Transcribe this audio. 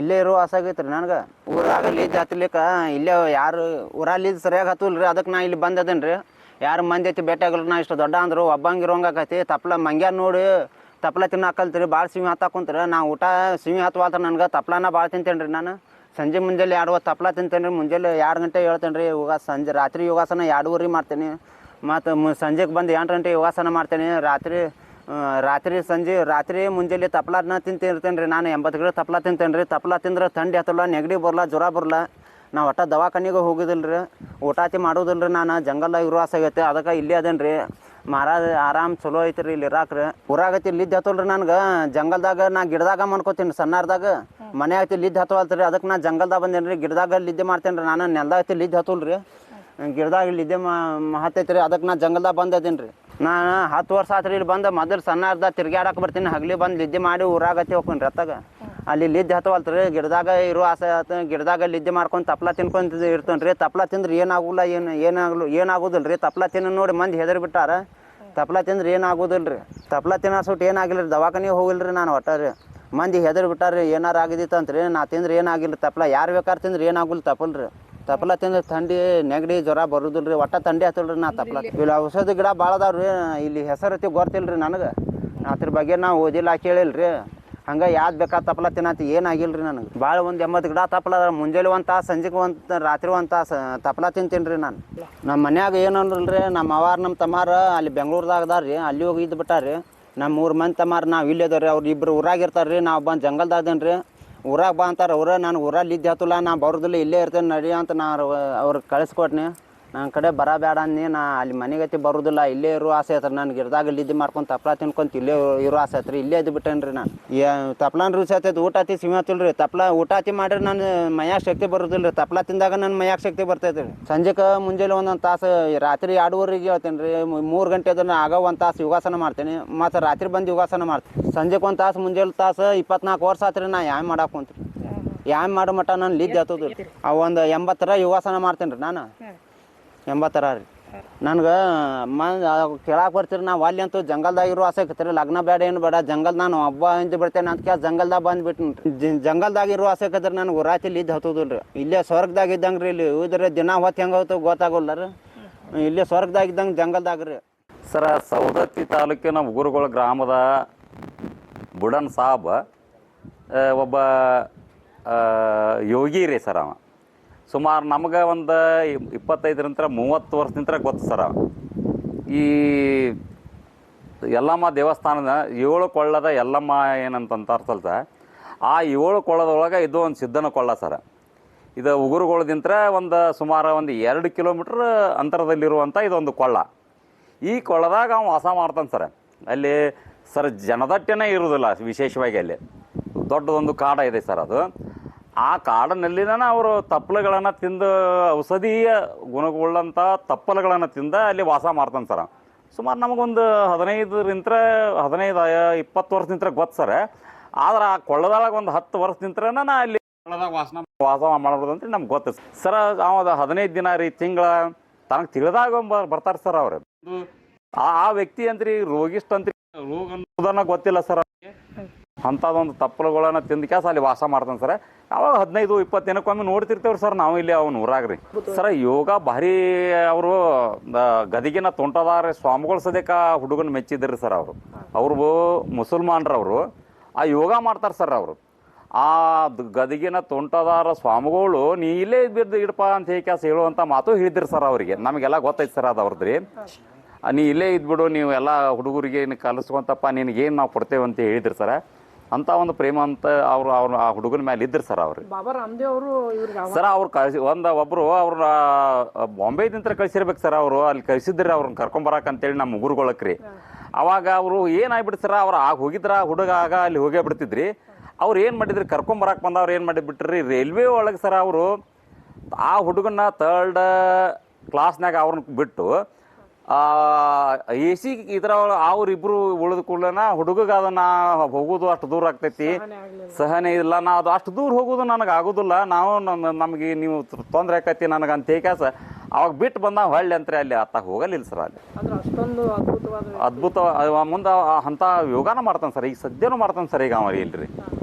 ಇಲ್ಲೇ ಇರೋ ಆಸೆ ಆಗೈತೆ ರೀ ನನಗೆ. ಊರಾಗ ಲೀಜ್ ಹತ್ತಲಿಕ್ಕೆ ಇಲ್ಲೇ ಯಾರು, ಊರಲ್ಲಿ ಸರಿಯಾಗಿ ಹತ್ತು ರೀ ಅದಕ್ಕೆ ನಾ ಇಲ್ಲಿ ಬಂದದೇನು ರೀ ಯಾರು ಮಂದಿ ಐತಿ ಭೇಟಿ ಆಗಲ್ಲ ನಾ ಇಷ್ಟು ದೊಡ್ಡ ಅಂದರು ಒಬ್ಬಂಗಿರೋಂಗಾಕೈತಿ ತಪ್ಲ ಮಂಗ್ಯಾನ ನೋಡಿ, ತಪ್ಲ ರೀ ಭಾಳ ಸಿಮಿ ಹತ್ತಾಕೊಂತೀರಿ ನಾ ಊಟ ಸಿಮಿ ಹತ್ತುವಾತ ನನಗೆ, ತಪ್ಲನ ಭಾಳ ತಿಂತೇನೆ ರೀ ನಾನು. ಸಂಜೆ ಮುಂಜಾನೆ ಎರಡು ಹೊತ್ತು ತಪ್ಲ ತಿಂತೇನೆ ರೀ ಮುಂಜಾನೆ ಎರಡು ಗಂಟೆ ಹೇಳ್ತೇನೆ ರೀ ಯೋಗ ಸಂಜೆ ರಾತ್ರಿ ಯೋಗಾಸನ ಎರಡೂವರೆ ಮಾಡ್ತೇನೆ. ಮತ್ತು ಮು ಸಂಜೆಗೆ ಬಂದು ಎಂಟು ಗಂಟೆ ಯೋಗಾಸನ ಮಾಡ್ತೇನೆ, ರಾತ್ರಿ ರಾತ್ರಿ ಸಂಜೆ, ರಾತ್ರಿ ಮುಂಜಾನೆ ತಪ್ಲಾನ ತಿಂತಿರ್ತೇನೆ ರೀ ನಾನು. ಎಂಬತ್ತು ಗಿಡ ತಪ್ಲ ತಿಂತೇನೆ ರೀ ತಪ್ಲ ತಿಂದ್ರೆ ಥಂಡಿ ಹತ್ತಲ್ಲ, ನೆಗಡಿ ಬರಲ್ಲ, ಜ್ವರ ಬರಲ್ಲ. ನಾ ಒಟ್ಟ ದವಾಖಾನಿಗೆ ಹೋಗೋದಿಲ್ಲ ರೀ ಊಟಾತಿ ಮಾಡೋದಿಲ್ಲ ರೀ ನಾನು. ಜಂಗಲ್ದಾಗ ಇರೋ ಆಸೆ ಆಗೈತೆ. ಅದಕ್ಕೆ ಇಲ್ಲೇ ಅದೇನು ರೀ ಮಹಾರಾಜ, ಆರಾಮ್ ಚಲೋ ಐತೆ ರೀ ಇಲ್ಲಿ ಇರಾಕ್ರಿ. ಊರಾಗತಿ ಇಲ್ಲಿ ಹತ್ತಲ್ ರೀ ನನಗೆ. ಜಂಗಲ್ದಾಗ ನಾ ಗಿಡದಾಗ ಮಾಡ್ಕೋತೀನಿ ಸಣ್ಣಾರ್ದಾಗ. ಮನೆ ಲಿದ್ದ ಲಿದ್ದು ಹತ್ತವಲ್ತು ರೀ ಅದಕ್ಕೆ ನಾ ಜಂಗಲ್ದಾಗ ಬಂದೇನಿ ರೀ ಗಿಡದಾಗ ಲಿದ್ದೆ ಮಾಡ್ತೇನೆ ರೀ ನಾನು. ನೆಲ್ದಾಗ ಐತಿ ಲಿದ್ದು ಹತ್ತಲ್ಲ ರೀ ಗಿಡದಾಗ ಲಿದ್ದೆ ಮಾ ಹತ್ತೈತೆ ರೀ ಅದಕ್ಕೆ ನಾ ಜಂಗಲ್ದಾಗ ಬಂದದೇನಿ ರೀ ನಾನು ಹತ್ತು ವರ್ಷ ಆತ್ರಿ ಇಲ್ಲಿ ಬಂದು ಮೊದಲು ಸಣ್ಣ ಅರ್ಧ ತಿರ್ಗ್ಯಾಡಕ್ಕೆ ಬರ್ತೀನಿ ಹಗಲಿ ಬಂದು ಲಿದ್ದೆ ಮಾಡಿ ಊರಾಗತ್ತಿ ಹೋಗ್ತೀನಿ ರೀ ಅತ್ತಾಗ ಅಲ್ಲಿ ಲಿದ್ದೆ ಹತ್ತವಲ್ತ್ರಿ ಗಿಡದಾಗ ಇರೋ ಆಸೆ ಆತು ಗಿಡದಾಗ ಲಿದ್ದೆ ಮಾಡ್ಕೊಂಡು ತಪ್ಲ ತಿನ್ಕೊಂತ ಇರ್ತೇನೆ ರೀ. ತಪ್ಲ ತಿಂದ್ರೆ ಏನಾಗಲ್ಲ ಏನು ಏನಾಗಲು ಏನಾಗೋದಿಲ್ಲ ರೀ ತಪ್ಲ ತಿನ್ನ ನೋಡಿ ಮಂದಿ ಹೆದರಿ ಬಿಟ್ಟಾರ. ತಪ್ಲ ತಿಂದ್ರೆ ಏನಾಗೋದಿಲ್ಲ ರೀ ತಪ್ಲ ತಿನ್ನೋಸುಟ್ಟು ಏನಾಗಿಲ್ಲ ರೀ ದವಾಖಾನೆ ಹೋಗಿಲ್ಲ ರೀ ನಾನು ಒಟ್ಟ ರೀ ಮಂದಿ ಹೆದರಿ ಬಿಟ್ಟಾರ ಏನಾರು ಆಗಿದ್ದಿತ್ತು ರೀ ನಾ ತಿಂದ್ರೆ ಏನಾಗಿಲ್ಲ ತಪ್ಲ ಯಾರು ಬೇಕಾರು ತಿಂದ್ರೆ ಏನಾಗಿಲ್ಲ ತಪ್ಪಲ್ ರೀ ತಪ್ಲ ತಿಂದ್ರೆ ಥಂಡಿ, ನೆಗಡಿ, ಜ್ವರ ಬರುದಿಲ್ಲ ರೀ ಒಟ್ಟ ಥಂಡಿ ಹತ್ತಿಲ್ರಿ ನಾ ತಪ್ಪಲ ಇಲ್ಲಿ, ಔಷಧಿ ಗಿಡ ಭಾಳ ಅದಾವ ರೀ ಇಲ್ಲಿ ಹೆಸರತಿ ಗೊತ್ತಿಲ್ಲ ರೀ ನನಗೆ. ಅದ್ರ ಬಗ್ಗೆ ನಾ ಓದಿಲ್ಲ ಕೇಳಿಲ್ರಿ. ಹಂಗೆ ಯಾವ್ದು ಬೇಕಾ ತಪ್ಲ ತಿನ್ನತಿ ಏನಾಗಿಲ್ಲ ರೀ ನನಗೆ. ಭಾಳ ಒಂದು ಎಂಬತ್ತು ಗಿಡ ತಪ್ಪಲ ಮುಂಜಾನೆ ಒಂದು ತಾಸು, ಸಂಜೆಗೆ ಒಂದು ರಾತ್ರಿ ಒಂದು ತಾಸು ತಪ್ಲ ತಿಂತೀನಿ ರೀ ನಾನು. ನಮ್ಮ ಮನ್ಯಾಗ ಏನು ಅಂದ್ರಲ್ರಿ ನಮ್ಮ ಅವಾರ ನಮ್ಮ ತಮ್ಮಾರ ಅಲ್ಲಿ ಬೆಂಗ್ಳೂರ್ದಾಗ ಅದಾರ ರೀ ಅಲ್ಲಿ ಹೋಗಿ ಇದ್ದು ಬಿಟ್ಟಾರ ರೀ ನಮ್ಮ ಮೂರು ಮಂದಿ ತಮ್ಮಾರ ನಾವು ಇಲ್ಲಿ ಅದಾರ ರೀ ಅವ್ರು ಇಬ್ಬರು ಊರಾಗಿರ್ತಾರೆ ರೀ ನಾವು ಬಂದು ಜಂಗಲ್ದಾಗದೇನು ರೀ ಊರಾಗ ಬಾ ಅಂತಾರೆ ಅವ್ರ ನಾನು ಊರಲ್ಲಿ ಇದ್ದು ಹತ್ತಲ್ಲ ನಾ ಬರೋದಿಲ್ಲ, ಇಲ್ಲೇ ಇರ್ತೇನೆ ನಡಿ ಅಂತ ನಾನು ಅವ್ರಿಗೆ ಕಳಿಸ್ಕೊಟ್ನಿ. ನನ್ನ ಕಡೆ ಬರಬೇಡ ನೀ ನಾ ಅಲ್ಲಿ ಮನೆಗತಿ ಬರೋದಿಲ್ಲ, ಇಲ್ಲೇ ಇರೋ ಆಸೆ ಐತ್ರಿ. ನಾನು ಗಿಡದಾಗ ಇಲ್ಲಿದ್ದು ಮಾಡ್ಕೊಂಡು ತಪ್ಲ ತಿನ್ಕೊಂತ ಇಲ್ಲೇ ಇರೋ ಆಸೆ ಐತ್ರಿ. ಇಲ್ಲೇ ಇದ್ದು ಬಿಟ್ಟೇನ್ರಿ ನಾನು. ಏ, ತಪ್ಲಾನ ರುಚಿ ಆತೈತಿ ಊಟ ಹತ್ತಿ ಸಿಮಿ ಆತಿಲ್ಲ ರೀ ತಪ್ಲ ಊಟ ಆತಿ ಮಾಡಿರಿ ನಾನು ಮೈಯಾಗ ಶಕ್ತಿ ಬರೋದಿಲ್ಲ ರೀ ತಪ್ಲ ತಿಂದಾಗ ನನ್ನ ಮೈಯಾಗ ಶಕ್ತಿ ಬರ್ತೈತೆ ರೀ ಸಂಜೆಗೆ ಮುಂಜಾನೆ ಒಂದೊಂದು ತಾಸು, ರಾತ್ರಿ ಎರಡುವರೆಗೆ ಹೇಳ್ತೇನೆ ರೀ ಮೂರು ಗಂಟೆ ಅದನ್ನು ಆಗ ಒಂದು ತಾಸು ಯೋಗಾಸನ ಮಾಡ್ತೀನಿ. ಮತ್ತು ರಾತ್ರಿ ಬಂದು ಯೋಗಾಸನ ಮಾಡ್ತೀನಿ. ಸಂಜೆಗೆ ಒಂದು ತಾಸು, ಮುಂಜಾನೆ ತಾಸು ಇಪ್ಪತ್ನಾಲ್ಕು ವರ್ಷ ಆತ್ರಿ ನಾ ಯಾವ ಮಾಡಾಕೊಂತ ಯಾವ ಮಾಡೋ ಮಟ್ಟ ನಾನು ಲಿದ್ದು ಆತದ್ರಿ. ಆ ಒಂದು ಎಂಬತ್ತರ ಯೋಗಾಸನ ಮಾಡ್ತೀನಿ ರೀ ನಾನು ಎಂಬತ್ತರ ರೀ. ನನ್ಗೆ ಮಂದ್ ಕೇಳಕ್ಕೆ ಬರ್ತೀರಿ ನಾವು ಅಲ್ಲಿ ಅಂತೂ ಜಂಗಲ್ದಾಗ ಇರೋ ಆಸೆ ಆಕತ್ರಿ ಲಗ್ನ ಬೇಡ ಏನು ಬೇಡ ಜಂಗಲ್ ನಾನು ಹಬ್ಬ ಅಂತ ಬಿಡ್ತೇನೆ ಅಂತ ಕೇಳಿ ಜಂಗಲ್ದಾಗ ಬಂದ್ಬಿಟ್ಟು ಜಂಗಲ್ದಾಗ ಇರೋ ಆಸೆ ಆಕತ್ರಿ ನನಗೆ, ಉರಾತಿಲಿ ಇದ್ದು ಹತ್ತೋದಿಲ್ಲ ರೀ ಇಲ್ಲೇ ಸ್ವರ್ಗದಾಗ ಇದ್ದಂಗೆ ರೀ ಇಲ್ಲಿ ಇದ್ರೆ ದಿನ ಹೊತ್ತು ಹೆಂಗೆ ಹೋಗ್ತಾವ ಗೊತ್ತಾಗೋಲ್ಲ ರೀ. ಇಲ್ಲೇ ಸ್ವರ್ಗದಾಗ ಇದ್ದಂಗೆ ಜಂಗಲ್ದಾಗ ರೀ. ಸರ ಸೌದತ್ತಿ ತಾಲೂಕಿನ ಉಗುರುಗಳ ಗ್ರಾಮದ ಬುಡನ್ ಸಾಬ್ ಒಬ್ಬ ಯೋಗಿ ರೀ ಸರ್ ಅವ. ಸುಮಾರು ನಮ್ಗೆ ಒಂದು ಇಪ್ಪತ್ತೈದರಿಂದ ಮೂವತ್ತು ವರ್ಷದಿಂದ ಗೊತ್ತು ಸರ ಈ ಯಲ್ಲಮ್ಮ ದೇವಸ್ಥಾನದ ಏಳು ಕೊಳ್ಳದ ಯಲ್ಲಮ್ಮ ಏನಂತ ಸಲ್ತ ಆ ಏಳು ಕೊಳ್ಳದೊಳಗೆ ಇದು ಒಂದು ಸಿದ್ಧನ ಕೊಳ್ಳ ಸರ. ಇದು ಉಗುರುಗೊಳದಿಂತ್ರ ಒಂದು ಸುಮಾರು ಒಂದು ಎರಡು ಕಿಲೋಮೀಟ್ರ್ ಅಂತರದಲ್ಲಿರುವಂಥ ಇದೊಂದು ಕೊಳ್ಳ. ಈ ಕೊಳ್ಳದಾಗ ಅವ್ನು ವಾಸ ಮಾಡ್ತಾನೆ ಸರ್. ಅಲ್ಲಿ ಸರ್ ಜನದಟ್ಟೆನೇ ಇರೋದಿಲ್ಲ ವಿಶೇಷವಾಗಿ ಅಲ್ಲಿ. ದೊಡ್ಡದೊಂದು ಕಾಡ ಇದೆ ಸರ್ ಅದು. ಆ ಕಾಡಿನಲ್ಲಿನ ಅವರು ತಪ್ಪಲುಗಳನ್ನು ತಿಂದು ಔಷಧೀಯ ಗುಣಗಳುಳ್ಳಂಥ ತಪ್ಪಲುಗಳನ್ನು ತಿಂದ ಅಲ್ಲಿ ವಾಸ ಮಾಡ್ತಾನೆ ಸರ. ಸುಮಾರು ನಮಗೊಂದು ಹದಿನೈದರಿಂದ ಹದಿನೈದು ಇಪ್ಪತ್ತು ವರ್ಷದಿಂದ ಗೊತ್ತು ಸರ್. ಆದ್ರೆ ಆ ಕೊಳ್ಳದೊಳಗೆ ಒಂದು ಹತ್ತು ವರ್ಷದಿಂದ ನಾ ಅಲ್ಲಿ ಕೊಳ್ಳದಾಗ ವಾಸನ ವಾಸ ಅಂತ ನಮ್ಗೆ ಗೊತ್ತು ಸರ್. ಅವ ಹದಿನೈದು ದಿನ ರೀ, ತಿಂಗಳ, ತನಗೆ ತಿಳಿದಾಗ ಬರ್ತಾರೆ ಸರ್ ಅವ್ರು. ಆ ಆ ವ್ಯಕ್ತಿ ಅಂತ್ರಿ, ರೋಗಿಷ್ಟ ಅಂತ ರೋಗ ಅನ್ನೋದನ್ನ ಗೊತ್ತಿಲ್ಲ ಸರ್. ಅಂಥದ್ದೊಂದು ತಪ್ಪಲುಗಳನ್ನು ತಿಂದ ಕ್ಯಾಸ ಅಲ್ಲಿ ವಾಸ ಮಾಡ್ತಾನೆ ಸರ್. ಅವಾಗ ಹದಿನೈದು, ಇಪ್ಪತ್ತು ದಿನಕ್ಕೊಮ್ಮೆ ನೋಡ್ತಿರ್ತೇವ್ರಿ ಸರ್ ನಾವು ಇಲ್ಲಿ ಅವ್ನು ಊರಾಗ್ರಿ. ಸರ್, ಯೋಗ ಭಾರಿ ಅವರು ಗದಿಗಿನ ತೊಂಟದಾರ ಸ್ವಾಮಿಗಳು ಸದ್ಯಕ್ಕ ಹುಡುಗನ ಮೆಚ್ಚಿದ್ರಿ ಸರ್ ಅವರು. ಅವ್ರು ಮುಸಲ್ಮಾನ್ರವರು. ಆ ಯೋಗ ಮಾಡ್ತಾರೆ ಸರ್ ಅವರು. ಆ ಗದಗಿನ ತೊಂಟದಾರ ಸ್ವಾಮಿಗಳು, ನೀ ಇಲ್ಲೇ ಬಿದ್ದು ಇಡಪ್ಪ ಅಂತ ಹೇಳಿ ಕ್ಯಾಸ ಹೇಳುವಂಥ ಮಾತು ಹೇಳಿದ್ರಿ ಸರ್ ಅವರಿಗೆ. ನಮಗೆಲ್ಲ ಗೊತ್ತೈತೆ ಸರ್ ಅದು ಅವ್ರದ್ದು ರೀ ನೀ ಇಲ್ಲೇ ಇದ್ಬಿಡು ನೀವು ಎಲ್ಲ ಹುಡುಗರಿಗೆ ಕಲಿಸ್ಕೊಂತಪ್ಪ, ನಿನಗೇನು ನಾವು ಕೊಡ್ತೇವೆ ಅಂತ ಹೇಳಿದ್ರಿ ಸರ್. ಅಂತ ಒಂದು ಪ್ರೇಮ ಅಂತ ಅವ್ರು ಅವ್ರ ಆ ಹುಡುಗನ ಮೇಲೆ ಇದ್ರು ಸರ್ ಅವ್ರು. ಬಾಬಾ ರಾಮದೇವ್ ಅವರು ಇವ್ರಿಗೆ ಅವ- ಸರ್ ಅವ್ರು ಕಳಿಸಿ ಒಂದು ಒಬ್ಬರು ಅವ್ರನ್ನ ಬಾಂಬೆದಿಂತ ಕಳಿಸಿರ್ಬೇಕು ಸರ್ ಅವರು. ಅಲ್ಲಿ ಕಳಿಸಿದ್ರಿ ಅವ್ರನ್ನ ಕರ್ಕೊಂಬರಕ್ಕೆ ಅಂತೇಳಿ ನಮ್ಮ ಗುರುಗಳಕ್ಕೆ ರೀ. ಅವಾಗ ಅವರು ಏನಾಗ್ಬಿಟ್ಟು ಸರ್ ಅವ್ರು ಆಗ ಹೋಗಿದ್ರ ಹುಡುಗ ಆಗ ಅಲ್ಲಿ ಹೋಗೇ ಬಿಡ್ತಿದ್ರಿ. ಅವ್ರು ಏನು ಮಾಡಿದ್ರಿ ಕರ್ಕೊಂಬರಕ್ಕೆ ಬಂದವ್ರು ಏನು ಮಾಡಿಬಿಟ್ರಿ ರೈಲ್ವೆ ಒಳಗೆ ಸರ್ ಅವರು ಆ ಹುಡುಗನ್ನ ತರ್ಡ್ ಕ್ಲಾಸ್ನಾಗ ಅವ್ರನ್ನ ಬಿಟ್ಟು ಎ ಸಿ ಇದ್ರ ಅವ್ರಿಬ್ರು ಉಳಿದ ಕೂಡಲೇ ಹುಡುಗಗೆ ಅದನ್ನ ಹೋಗೋದು ಅಷ್ಟು ದೂರ ಆಗ್ತೈತಿ. ಸಹನೆ ಇಲ್ಲ. ನಾ ಅದು ಅಷ್ಟು ದೂರ ಹೋಗೋದು ನನಗೆ ಆಗೋದಿಲ್ಲ. ನಾವು ನಮ್ಮ ನಮಗೆ ನೀವು ತೊಂದರೆ ಆಕೈತಿ ನನಗೆ ಅಂತ ಹೇಗಾಸ ಅವಾಗ ಬಿಟ್ಟು ಬಂದ ಹೊಳ್ಳಿ ಅಂತ ಅಲ್ಲಿ ಅತ್ತ ಹೋಗಲಿಲ್ಲ ಸರ್ ಅಲ್ಲಿ. ಅಷ್ಟೊಂದು ಅದ್ಭುತ ಮುಂದೆ ಅಂಥ ಯೋಗಾನ ಮಾಡ್ತಾನೆ ಸರ್. ಈಗ ಸದ್ಯನೂ ಮಾಡ್ತಾನೆ ಸರ್ ಈಗ ಅವ ಇಲ್ರಿ